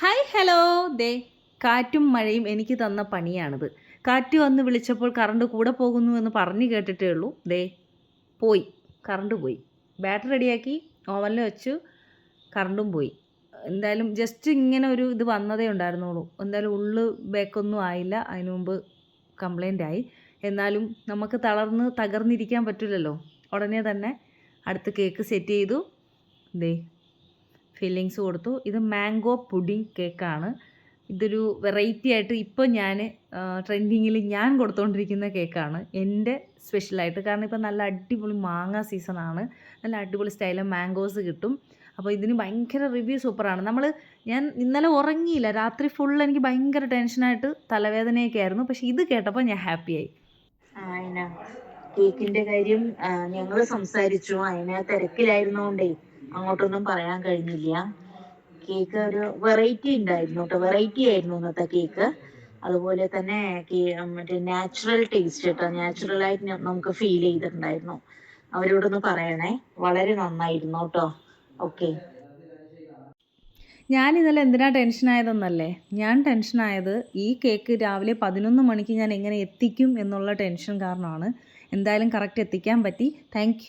Hi hello ദേ കാറ്റും മഴയും എനിക്ക് തന്ന പണിയാണിത്. കാറ്റ് വന്ന് വിളിച്ചപ്പോൾ കറണ്ട് കൂടെ പോകുന്നു എന്ന് പറഞ്ഞു കേട്ടിട്ടേ ഉള്ളൂ. ദേ പോയി. കറണ്ട് പോയി. ബാറ്ററി റെഡിയാക്കി ഓവനിൽ വെച്ചു. കറണ്ടും പോയി. എന്തായാലും ജസ്റ്റ് ഇങ്ങനെ ഒരു ഇത് വന്നതേ ഉണ്ടായിരുന്നുള്ളൂ. എന്തായാലും ഉള്ളു ബേക്കൊന്നും ആയില്ല. അതിനു മുമ്പ് കംപ്ലൈന്റ് ആയി. എന്നാലും നമുക്ക് തളർന്ന് തകർന്നിരിക്കാൻ പറ്റില്ലല്ലോ. ഉടനെ തന്നെ അടുത്ത കേക്ക് സെറ്റ് ചെയ്തു. ദേ ഫില്ലിങ്സ് കൊടുത്തു. ഇത് മാംഗോ പുഡിംഗ് കേക്കാണ്. ഇതൊരു വെറൈറ്റി ആയിട്ട് ഇപ്പോൾ ഞാൻ ട്രെൻഡിങ്ങിൽ ഞാൻ കൊടുത്തുകൊണ്ടിരിക്കുന്ന കേക്കാണ്. എന്റെ സ്പെഷ്യലായിട്ട്. കാരണം ഇപ്പോൾ നല്ല അടിപൊളി മാങ്ങ സീസണാണ്. നല്ല അടിപൊളി സ്റ്റൈലിൽ മാംഗോസ് കിട്ടും. അപ്പോൾ ഇതിന് ഭയങ്കര റിവ്യൂ സൂപ്പറാണ്. നമ്മൾ ഞാൻ ഇന്നലെ ഉറങ്ങിയില്ല. രാത്രി ഫുൾ എനിക്ക് ഭയങ്കര ടെൻഷനായിട്ട് തലവേദനയൊക്കെ ആയിരുന്നു. പക്ഷേ ഇത് കേട്ടപ്പോൾ ഞാൻ ഹാപ്പിയായി കേക്കിന്റെ കാര്യം ഞങ്ങൾ സംസാരിച്ചു. അതിനെ തിരക്കിലായിരുന്നോണ്ടേ. അങ്ങോട്ടൊന്നും പറയാൻ കഴിഞ്ഞില്ല. കേക്ക് ഒരു വെറൈറ്റി ഉണ്ടായിരുന്നു കേട്ടോ. വെറൈറ്റി ആയിരുന്നു ഇന്നത്തെ കേക്ക്. അതുപോലെ തന്നെ മറ്റേ നാച്ചുറൽ ടേസ്റ്റ് കേട്ടോ. നാച്ചുറൽ ആയിട്ട് നമുക്ക് ഫീൽ ചെയ്തിട്ടുണ്ടായിരുന്നു. അവരോടൊന്ന് പറയണേ. വളരെ നന്നായിരുന്നു കേട്ടോ. ഓക്കെ ഞാൻ ഇന്നലെ എന്തിനാ ടെൻഷൻ ടെൻഷനായതെന്നല്ലേ ഞാൻ ടെൻഷൻ ടെൻഷനായത് ഈ കേക്ക് രാവിലെ പതിനൊന്ന് മണിക്ക് ഞാൻ എങ്ങനെ എത്തിക്കും എന്നുള്ള ടെൻഷൻ കാരണമാണ്. എന്തായാലും കറക്റ്റ് എത്തിക്കാൻ പറ്റി. താങ്ക്